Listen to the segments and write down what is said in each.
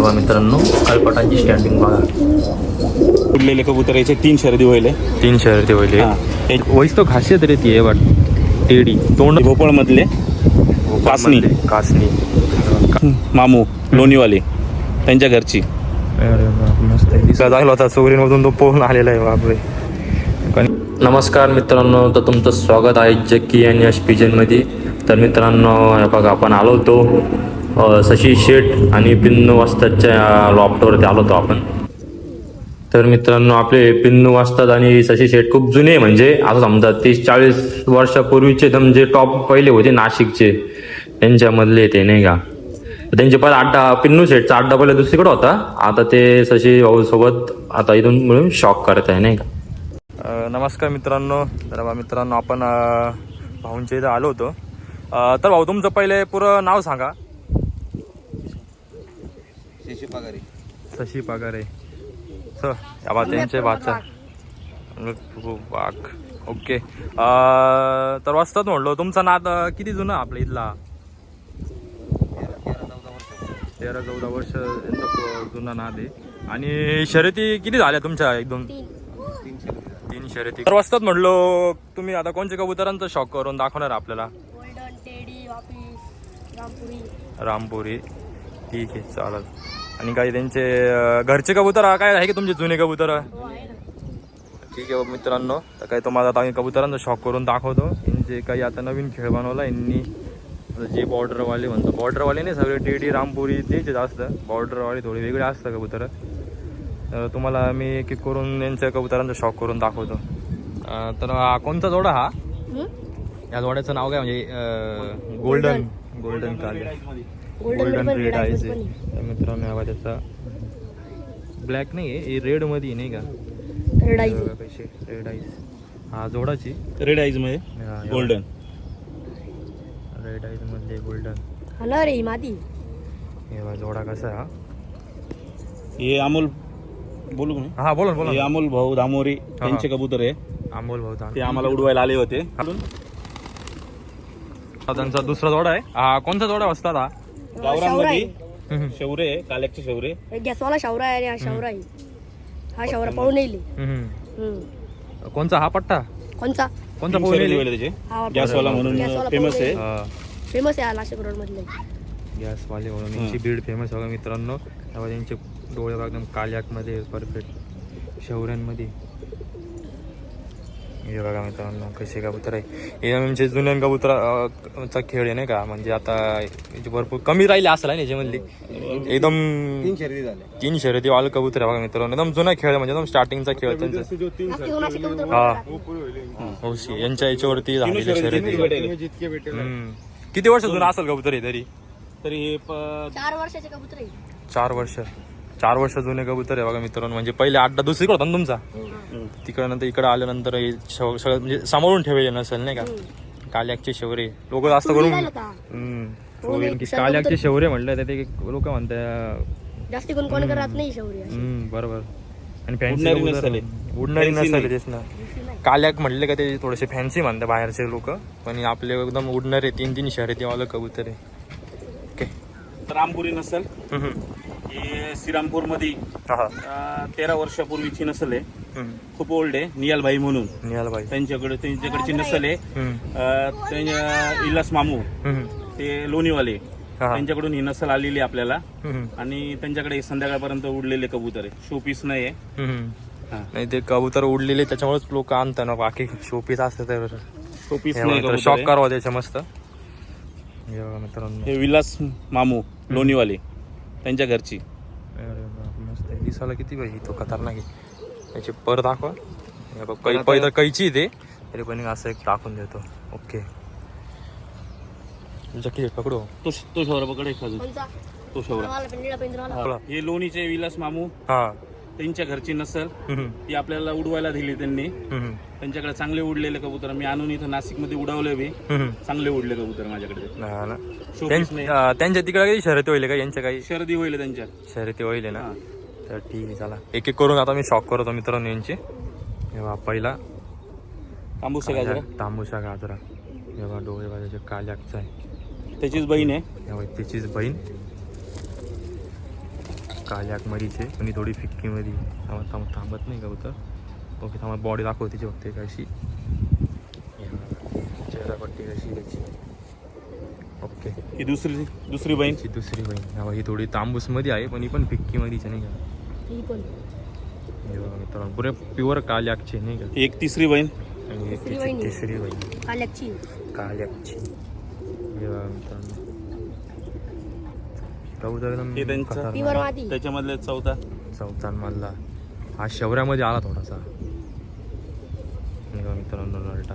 बघा मित्रांनो कालपटांची स्टँडिंग बघा. उडलेले कबूतर याचे? तीन शर्दी व्हायले. तीन शर्यती होईल. वैस तो खासियत रे ती आहे वाट टेडी. तोंड भोपळ मधले कासनी. कासनी. मामू लोणीवाले. त्यांच्या घरची. होता तो पोहून आलेला आहे बापरे. नमस्कार मित्रांनो तर तुमचं स्वागत आहे जक्की आणि यश पिजनमध्ये तर मित्रांनो हे बघा आपण आलो होतो. अ, शशी शेठ आणि पिन्नू वास्ताच्या लॉफ्टवरती आलो होतो आपण. तर मित्रांनो आपले पिन्नू वास्ताद आणि शशी शेठ खूप जुने म्हणजे असं समजा तीस चाळीस वर्षापूर्वीचे म्हणजे जे टॉप पहिले होते नाशिकचे त्यांच्यामधले ते नाही का? त्यांचे पण अड्डा पिन्नू शेठचा अड्डा पहिले दुसरीकडे होता. आता ते शशी भाऊ सोबत आता इथून मिळून शॉक करत आहे नाही का? नमस्कार मित्रांनो. तर बा मित्रांनो आपण भाऊंच्या इथं आलो होतो. तर भाऊ तुमचं पहिले पुरं नाव सांगा. शशी पगारे. सर या त्यांचे भाचा बाग ओके. अं, तर वाजतात म्हणलो तुमचा नाद किती जुना आपल्या इथला? तेरा चौदा वर्ष जुना नाद आहे. आणि शर्यती किती झाल्या तुमच्या एकदम तीन. शर्यती. तर वाजतात म्हणलो तुम्ही आता कोणत्या कबुतरांचा शॉक करून दाखवणार आपल्याला? गोल्डन टेडी वापिस रामपुरी. रामपुरी. ठीक आहे चालेल. आणि काही त्यांचे घरचे कबूतर काय आहे की तुमचे जुने कबूतर? हो ठीक आहे मित्रांनो तर काही तुम्हाला आता आम्ही कबुतरांचा शॉक करून दाखवतो. यांचे काही आता नवीन खेळ बनवला यांनी जे बॉर्डरवाले म्हणतो. बॉर्डरवाले नाही सगळे टेडी रामपुरी तेच जास्त. बॉर्डरवाले थोडे वेगळे असतात कबूतर. तर तुम्हाला मी एक एक करून यांच्या कबुतरांचा शॉक करून दाखवतो. तर हा कोणता जोडा हा? या जोड्याचं नाव काय म्हणजे गोल्डन गोल्डन. काले. गोल्डन रेड आहे. मित्रांनो हा त्याचा ब्लॅक नाही आहे रेडमध्ये आहे, नाही का? रेड आईज कशी रेड आईज हा जोडाची. रेड आईजमध्ये गोल्डन रेड आईजमध्ये गोल्डन हा ना रे ही माती. हे जोडा कसा आहे हा? हे अमोल बोलू का हा बोला ना, बोला. हे. अमोल भाऊ दामोरी त्यांचे कबूतर आहे. अमोल भाऊ ते आम्हाला उडवायला आले होते. हा त्यांचा दुसरा जोडा आहे. हा कोणता जोडा असतात हा. शौरे आहे, काल्याचे शौरे एक गॅसवाला शावरा आहे आणि हा शावरा आहे. हा शावरा पाहून येईल हम्म. कोणचा? हा पट्टा? कोणचा? कोणता तीन पोहून शर्यती येईल? व्हायले त्याचे. हा गॅसवाला म्हणून फेमस आहे. हा, फेमस आहे हा नाशिक रोड मधले गॅसवाले म्हणून यांची बीड फेमस बघा मित्रांनो. तेव्हा त्यांचे डोळे बघा एकदम काल्याकमध्ये परफेक्ट शौर्यांमध्ये. हे बघा मित्रांनो कसे कबूतर आहे. हे म्हणजे जुन्या कबुतराचा खेळ आहे नाही का? म्हणजे आता भरपूर कमी राहिले असेल आहे ना याच्यामधली. एकदम तीन शर्यती झाले तीन शर्यती वाल कबूतर आहे बघा मित्रांनो. एकदम जुना खेळ म्हणजे एकदम स्टार्टिंगचा खेळ त्यांचा. हा. हौशी यांच्या याच्यावरती झालेली शर्यती. किती वर्ष जुना असेल कबूतर हे तरी? तरी हे चार वर्षाचे कबूतर आहे. चार वर्ष. चार वर्ष जुने कबूतर आहे बघा मित्रांनो. म्हणजे पहिले अड्डा दुसरीकडे होता ना तुमचा? तिकडे नंतर इकडे आल्यानंतर हे शव- सगळं म्हणजे सांभाळून ठेवले नसेल नाही का? काल्याकचे शवरे. लोक जास्त करून. हम्म. हो, काल्याकचे शौर्य म्हटलं तर ते लोक म्हणतात जास्ती कोण कोण करत नाही शौर्य हम्म, बरोबर. आणि फॅन्सी उडणारी नसेल. उडणारी Fancy नसेल नाही. तेच ना. काल्याक म्हटले का ते थोडेसे फॅन्सी म्हणतात बाहेरचे लोक. पण आपले एकदम उडणारे तीन तीन शर्यतीवालं कबूतर आहे. रामपुरी नसल. हे श्रीरामपूरमध्ये हा तेरा वर्षापूर्वीची नसल आहे. खूप ओल्ड आहे नियाल भाई म्हणून निहाल भाई त्यांच्याकडे त्यांच्याकडची नसल आहे इलास मामू. ते लोणीवाले हा. त्यांच्याकडून ही नसल आलेली आहे आपल्याला. आणि त्यांच्याकडे संध्याकाळपर्यंत उडलेले कबूतर आहे शोपीस नाही. हा. नाही ते कबूतर उडलेले त्याच्यामुळेच लोक आणतात ना बाकी शोपीस असतं तर शोपीस नाही शॉक. करावं त्याच्या मस्त मित्रांनो. हे विलास मामू लोणीवाले त्यांच्या घरची. मस्त आहे. दिसायला किती पाहिजे तो खतरनाक आहे. त्याची पर दाखवा. हे बघ, कै पहिलं कैची आहे ते. तरी पण असं एक टाकून देतो. ओके. किती पकडू. तो तो शौरा पकडे खाजू कोणचा? तो शौरा. हे लोणीचे विलास मामू. हा. त्यांच्या घरची नसल. ती आपल्याला उडवायला दिली त्यांनी. त्यांच्याकडे चांगले उडलेले कबूतर. मी आणून इथं नाशिकमध्ये उडवले बी. चांगले उडले कबूतर माझ्याकडे. त्यांच्या तिकडे काही शर्यती होईल का? यांच्या काही? शर्दी होईल त्यांच्या. शर्यती होईल ना. तर ठीक आहे चला. एक एक करून आता मी शॉक करतो मित्रांनो यांची. हे पहिला. तांबूस गाजरा तांबूसा गाजरा डोळे बाजाचे काल्याकचा आहे. त्याचीच बहीण आहे. त्याचीच बहीण. काल्याक मरीचे पण ही थोडी फिक्कीमध्ये थांबत थांबत थांबत नाही कबूतर ओके थांबत बॉडी दाखव तिची बघते कशी चेहरा पट्टी कशी त्याची ओके। ही दुसरी दुसरी बहीण ही दुसरी बहीण हा ही थोडी तांबूसमध्ये आहे पण ही पण फिक्कीमध्येच नाही का मित्रांनो पुरे प्युअर काल्याकचे नाही का एक तिसरी बहीण आणि एक तिसरी बहीण काल्याकची मित्रांनो कबूतर एकदम हे त्यांचं- खतरनाक. त्याच्यामधले चौथा चौथान मानला हा शौर्यामध्ये आला थोडासा. हे बघा मित्रांनो नलटा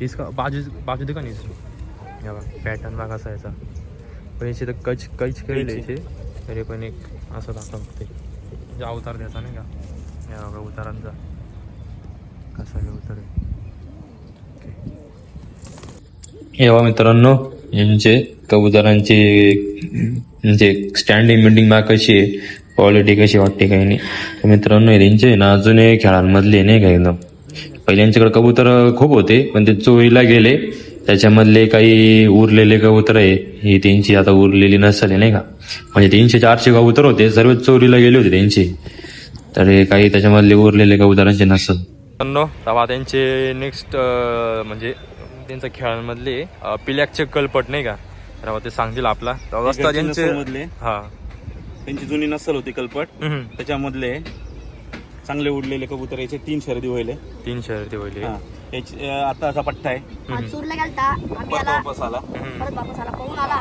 इसका बाजू बाजू दे का नाही हे बघा पॅटर्न बघा कसा याचा. पण याचे तर कच कैच कैची. याचे. तरी पण एक असं दाखवा बघते म्हणजे अवतार द्यायचा नाही का? या बघा उतारांचा. कसा हे उतार? आहे हे बघा मित्रांनो यांचे कबुतरांची म्हणजे स्टँडिंग बिल्डिंग बा कशी आहे क्वालिटी कशी वाटते काही नाही. तर मित्रांनो त्यांचे ना अजून खेळांमधले नाही का एकदम. पहिल्यांच्याकडे कबूतर खूप होते पण ते चोरीला गेले. त्याच्यामधले काही उरलेले कबूतर आहे ही त्यांची आता उरलेली नसले नाही का. म्हणजे तीनशे चारशे कबूतर होते सर्व चोरीला गेले होते त्यांचे. तर हे काही त्याच्यामधले उरलेले कबुतरांचे नसल. तेव्हा त्यांचे नेक्स्ट म्हणजे त्यांच्या खेळांमधले पिल्याकचे कलपट नाही का. तेव्हा ते सांगतील आपला. अवस्था त्यांचे त्यांचे मधले हा. त्यांची जुनी नसल होती कलपट. त्याच्यामधले चांगले उडलेले कबूतर याचे तीन शर्दी व्हायले. तीन हा. याची अं, आता असा पट्टा आहे. हा चूरला गेलता. आला. वापस आला. परत वापस आला. पळून आला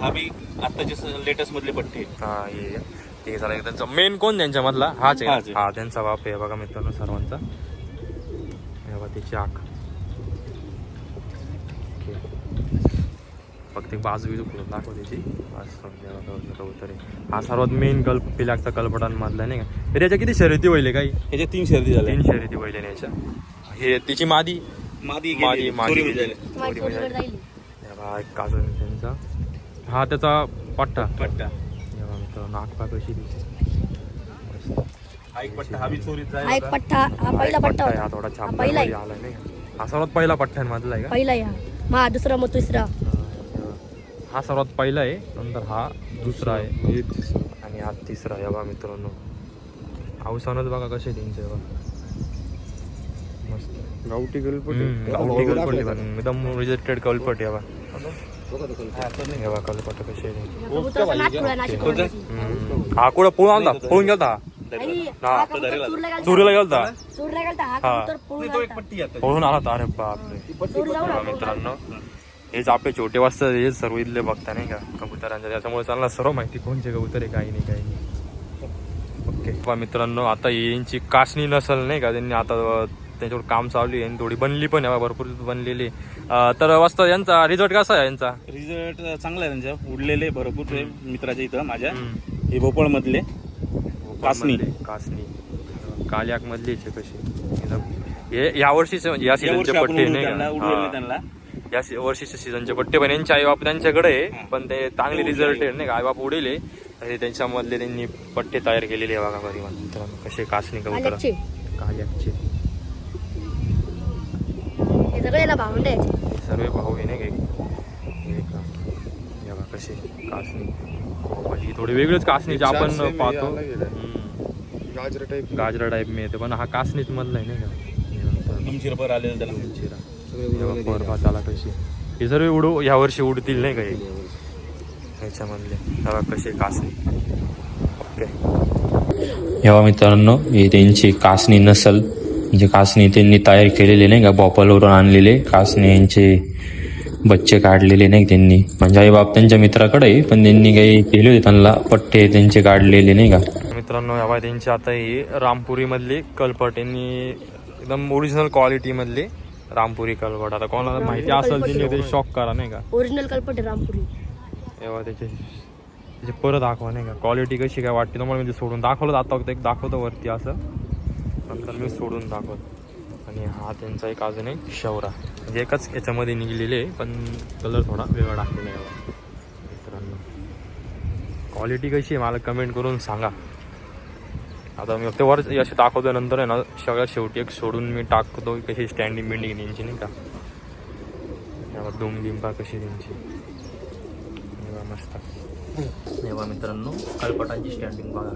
हा. बी आत्ताचे लेटेस्ट मधले पट्टे. हा हे. झालं त्यांचा मेन कोण त्यांच्यामधला? हाच आहे. हाच आहे. हा त्यांचा बाप आहे बघा मित्रांनो सर्वांचा. हे बघा त्याची आख. फक्त एक बाजू बिजू खुलून दाखव त्याची कबूतर आहे. हा सर्वात मेन कल्प पिलाकचा कल्पटांमधला नाही का? तर याच्या किती शर्यती होईल काही याच्या तीन शर्दी झाल्या. तीन शर्यती होईल याच्या. हे तिची मादी. मादी मादी गेली, मादी हे काजून त्यांचा. हा त्याचा पट्टा. पट्टा. हे नागपा कशी. हा हा हा हा हा थोडा छाप पहिला आहे आला नाही का? हा सर्वात पहिला पट्टा आहे मधला आहे का पहिला हा मा दुसरा मग तिसरा. हा सर्वात पहिला आहे. नंतर हा दुसरा आहे. आणि हा तिसरा आहे बघा मित्रांनो. अवसानच बघा कसे त्यांचे बघा. मस्त. गावठी गलपट. गावठी पण एकदम रिजेक्टेड कलपट आहे बघा. कलपट कसे. हा कुठं पळून आलता पळून चोरला गेलता. कबूतर पळून आला होता. अरे बापरे. आला. मित्रांनो हेच आपले छोटे वाजता हेच सर्व इथले बघता नाही का कबुतरांच्या. त्याच्यामुळे चालला सर्व माहिती कोणचे कबूतर आहे काही नाही काही नाही. ओके. बघा मित्रांनो आता यांची कासणी नसल नाही का त्यांनी आता त्यांच्यावर काम चालू आहे आणि थोडी बनली पण आहे बा, भरपूर बनलेली तर वाजता यांचा रिझल्ट कसा आहे यांचा? रिझल्ट चांगला आहे त्यांच्या उडलेले भरपूर मित्राच्या इथं माझ्या. हे भोपळ मधले. भोपाळमधले, कासनी काल्याक मधलीच आहे कशी. हे या वर्षीचे म्हणजे या सीझनचे पट्टे नाही त्यांना. या सी- वर्षीचे सीझनचे पट्टे पण यांचे आई बाप त्यांच्याकडे आहे पण ते चांगले रिझल्ट आहे नाही का? आई बाप उडेले तर त्यांच्यामधले त्यांनी पट्टे तयार केलेले आहे बघा घरी मित्रांनो कसे कासणी कबूतर. काल्याचे. सर्व भाऊ आहे नाही का? कसे कासणी म्हणजे थोडे वेगळेच कासणीचे आपण पाहतो. गाजर टाईप गाजरा टाईप मिळते पण हा कासनीच मधला आहे नाही का? आलेलं त्याला. त्याला कशी. हे सर्व उडू ह्या वर्षी उडतील नाही काही ह्याच्यामधले. कसे कासणी ओके. ह्या मित्रांनो हे त्यांची कासणी नसल. म्हणजे कासणी त्यांनी तयार केलेले नाही का? बॉपलवरून आणलेले. कासणी यांचे बच्चे काढलेले नाही त्यांनी. म्हणजे आई बाप त्यांच्या मित्राकडे पण त्यांनी काही केले होते त्यांना. पट्टे त्यांचे काढलेले नाही का? मित्रांनो या त्यांची आता ही रामपुरी मधली कलपट यांनी एकदम ओरिजिनल क्वालिटी मधली. रामपुरी कलपट. आता कोणाला माहिती असेल त्यांनी ते शॉक करा नाही का? ओरिजिनल कल्पट रामपुरी. तेव्हा त्याचे त्याचे परत दाखवा नाही का? क्वालिटी कशी काय वाटते तुम्हाला? म्हणजे सोडून दाखवलं जातं फक्त एक दाखवतो वरती असं. नंतर मी सोडून दाखवतो. आणि हा त्यांचा एक अजून एक शौरा म्हणजे एकच याच्यामध्ये निघलेले पण कलर थोडा वेगळा टाकलेला आहे. मित्रांनो. क्वालिटी कशी आहे? मला कमेंट करून सांगा. आता मी ते वर असे दाखवतो नंतर आहे ना सगळ्यात शेवटी एक सोडून मी टाकतो कशी स्टँडिंग बिल्डिंग त्यांची नाही का? यावर दोन दिंबा कशी त्यांची? मस्त. तेव्हा मित्रांनो कळपटांची स्टँडिंग बघा.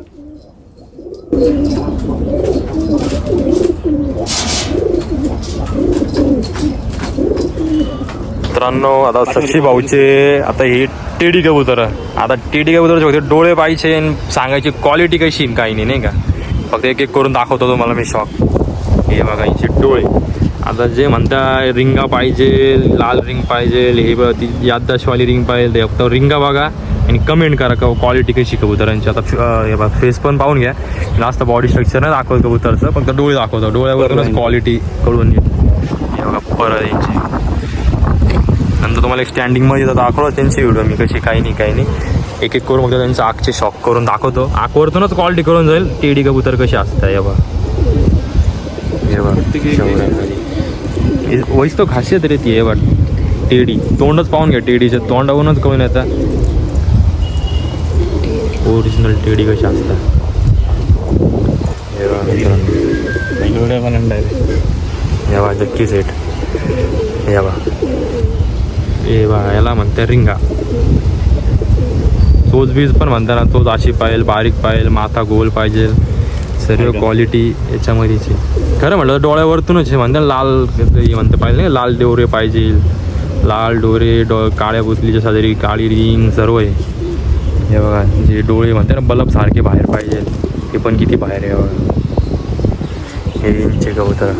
मित्रांनो आता सक्षी भाऊचे आता हे टेडी कबूतर. आता टेडी कबूतर फक्त डोळे पाहिजे आणि सांगायची क्वालिटी कशी काही नाही नाही का? फक्त एक एक करून दाखवतो तुम्हाला मी शॉक हे बघा यांचे डोळे. आता जे म्हणता रिंगा पाहिजे लाल रिंग पाहिजे हे बघ ती याददाशवाली रिंग पाहिजे ते फक्त रिंगा बघा आणि कमेंट करा का क्वालिटी कशी कबुतरांची. आता हे बघा फेस पण पाहून घ्या. जास्त बॉडी स्ट्रक्चर नाही दाखवत कबुतरचं फक्त डोळे दाखवतो. डोळ्यावरूनच क्वालिटी कळून हे बघा परत यांची नंतर तुम्हाला एक स्टँडिंगमध्ये तर दाखवलं त्यांची व्हिडिओ मी कशी काही नाही काही नाही. एक एक करून मग त्यांचं आगचे शॉक करून दाखवतो. आकवरतूनच क्वालिटी करून जाईल. टेडी कबूतर कशी असतात हे बघा. वैस तो खासियत रे ती हे बघ. टेडी. तोंडच पाहून घ्या टेडीचं तोंडावरूनच कळून येतं ओरिजिनल टेडी कशी असतात हे बघा मित्रांनो. हे बघा जक्की सेट हे बघा. हे बघा याला म्हणते रिंगा तोच बीज पण म्हणता ना तोच अशी पाहिजे बारीक पाहिजे माथा गोल पाहिजे सर्व क्वालिटी याच्यामध्येच खरं म्हटलं डोळ्यावरतूनच आहे म्हणते ना लाल हे म्हणते पाहिजे ना लाल डोरे पाहिजे लाल डोरे डो काळ्या पुतलीच्या साजरी काळी रिंग सर्व आहे हे बघा जे डोळे म्हणते ना बल्ब सारखे बाहेर पाहिजे ते पण किती बाहेर आहे हे बघा हे कबूतर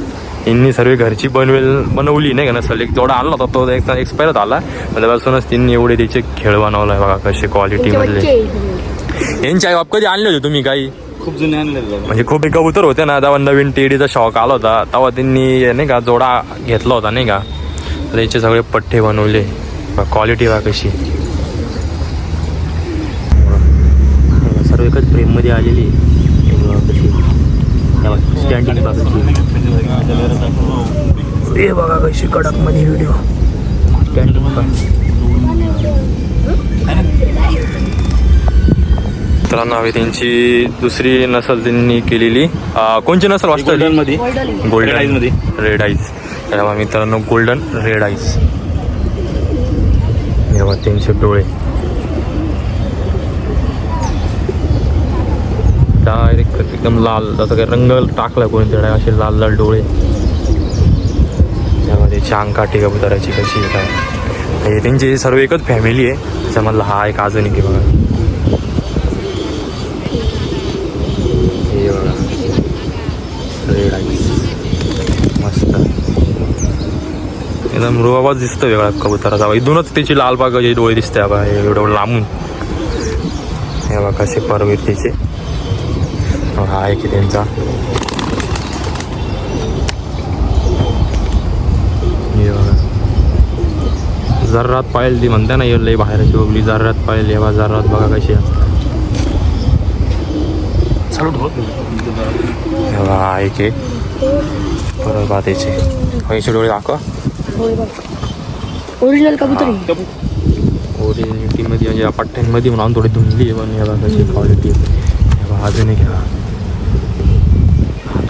यांनी सर्व घरची बनवेल बनवली नाही का नसल? एक जोडा आणला होता तो एकदा एक्सपायर झाला. त्यापासूनच त्यांनी एवढे त्याचे खेळ बनवला आहे बघा कसे क्वालिटी त्यांचे मधले. बच्चे यांची आई बाप कधी आणले होते तुम्ही काही? खूप जुने आणलेले दादा. म्हणजे खूप कबूतर होते ना तेव्हा नवीन टेडीचा शॉक आला होता. तेव्हा त्यांनी नाही का जोडा घेतला होता नाही का? तर याचे सगळे पठ्ठे बनवले. क्वालिटी बघा कशी. सर्व एकच फ्रेममध्ये आलेली स्टँडिंग बघा हे बघा कशी कडकमध्ये व्हिडिओ मित्रांनो हवी त्यांची दुसरी नसल त्यांनी केलेली. कोणची नसल वाचता गोल्डनमध्ये गोल्डन eyes मध्ये. रेड आईज तेव्हा मित्रांनो गोल्डन रेड आईज तेव्हा त्यांचे डोळे डायरेक्ट एकदम लाल जसं काही रंग टाकला कोणत्या असे लाल लाल डोळे. त्यामध्ये चांगकाठी कबुतराची कशी आहे काय? हे त्यांची सर्व एकच फॅमिली आहे. त्याच्यामधला हा एक अजून एक आहे बघा. हे बघा. रेड मस्त. एकदम रुबाबाच दिसतो वेगळा कबुतराचा. इथूनच त्याची लाल बागाचे डोळे दिसते बघा हे एवढं लांबून. हे बघा कसे परवीर त्याचे. हा आहे की त्यांचा हे जर्रात पाहिजे ती म्हणते ना हे लई बाहेरची बघली जर्रात पाहिजे हे बघा जर्रात बघा कशी हे हा आहे. परत बा त्याचे. पैसे डोळे दाखवा. ओरिजिनल कबूतर आहे. ओरिजिनिटीमध्ये म्हणजे या पट्ट्यांमध्ये म्हणून थोडी धुंदली आहे पण याला कशी क्वालिटी अजून एक हा हा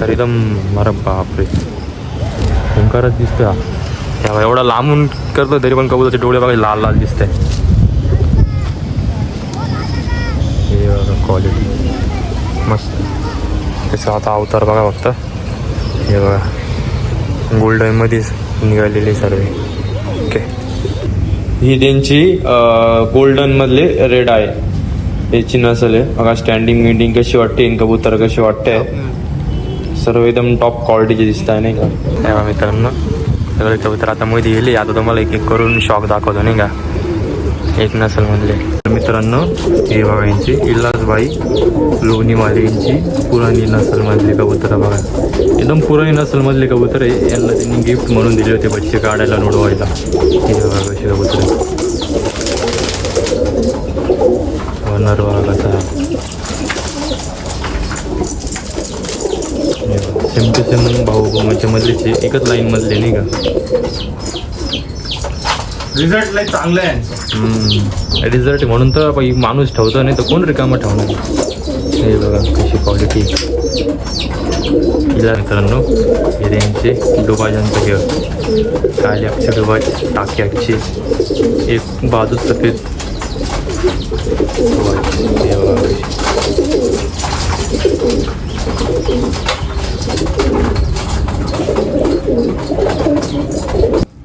तर एकदम मर बापरे भयंकरच दिसतोय हा. एवढा लांबून करतो तरी पण कबूतरचे डोळे बघा लाल लाल दिसत आहे हे बघा क्वालिटी मस्त. त्याचा आता अवतार बघा फक्त. हे बघा. गोल्डनमध्येच निघालेले सर्व. ओके ही त्यांची गोल्डनमधले रेड आहे याची नसल आहे. बघा स्टँडिंग मिंडिंग कशी वाटते इन कबूतर कशी वाटते हो. सर्व एकदम टॉप क्वालिटीचे दिसत आहे नाही का? तेव्हा मित्रांनो सगळे कबूतर आता मध्ये गेले. आता तुम्हाला एक एक करून शॉक दाखवतो नाही का? एक नसल म्हणले. मित्रांनो हे बघा यांची इलाजबाई लोणीवाले यांची पुराणी नसलमधली कबूतर बघा. एकदम पुराणी नसलमधले कबूतर आहे. यांना त्यांनी गिफ्ट म्हणून दिले होते बच्चे काढायला नोडवायला हे बघा कशी कबूतर वनर बघा कसा सेम टू सेम भाऊ म्हणजे मधलेचे एकच लाईन मधले नाही का? रिझल्ट लय चांगला आहे रिझल्ट म्हणून तर बाई माणूस ठेवतो नाही तर कोण रिकामं ठेवणार? हे बघा कशी क्वालिटी हिला मित्रांनो हे त्यांचे डोबाजांचं हे. काले अक्षर डोबाज टाके अक्षे एक बाजू सफेद. हे बघा.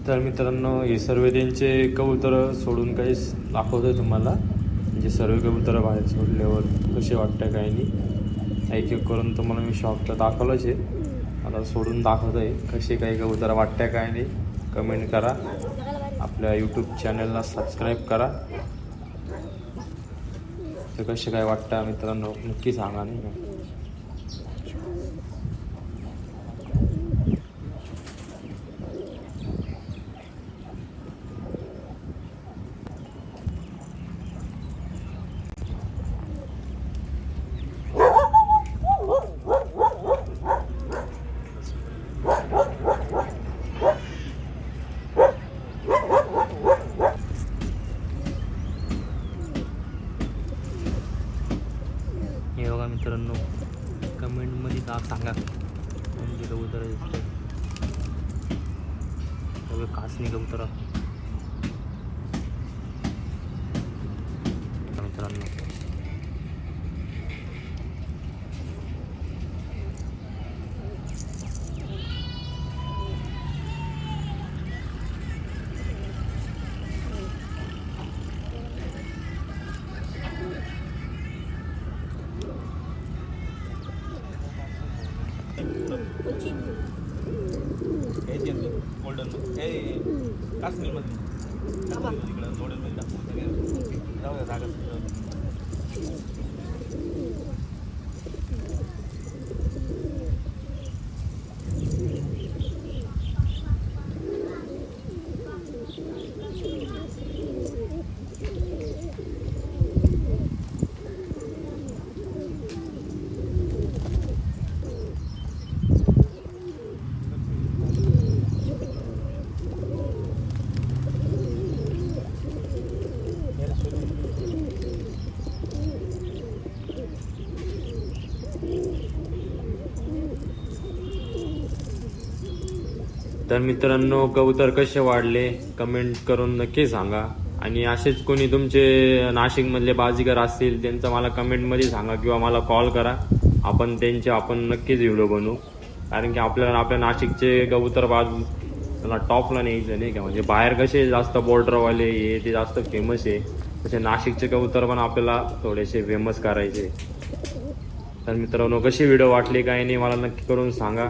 तर मित्रांनो हे सर्व त्यांचे कबूतर सोडून काही दाखवतो तुम्हाला. म्हणजे सर्व कबुतरं बाहेर सोडल्यावर कसे वाटतं काय नाही. एक एक करून तुम्हाला मी शॉप तर दाखवलंच आहे. आता सोडून दाखवत आहे कसे काही कबुतरं वाटतं काय नाही. कमेंट करा. आपल्या यूट्यूब चॅनलला सबस्क्राईब करा. तर कसे काय वाटतं मित्रांनो नक्की सांगा नाही तर मित्रांनो कबूतर कसे वाढले कमेंट करून नक्की सांगा. आणि असेच कोणी तुमचे नाशिकमधले बाजीगर असतील त्यांचं मला कमेंटमध्ये सांगा किंवा मला कॉल करा. आपण त्यांचे आपण नक्कीच व्हिडिओ बनवू. कारण की आपल्याला आपल्या नाशिकचे कबूतर बाज त्याला टॉपला न्यायचं नाही का? म्हणजे बाहेर कसे जास्त बॉर्डरवाले हे ते जास्त फेमस आहे. तसे नाशिकचे कबूतर पण आपल्याला थोडेसे फेमस करायचे. तर मित्रांनो कशी व्हिडिओ वाटली काय नाही मला नक्की करून सांगा.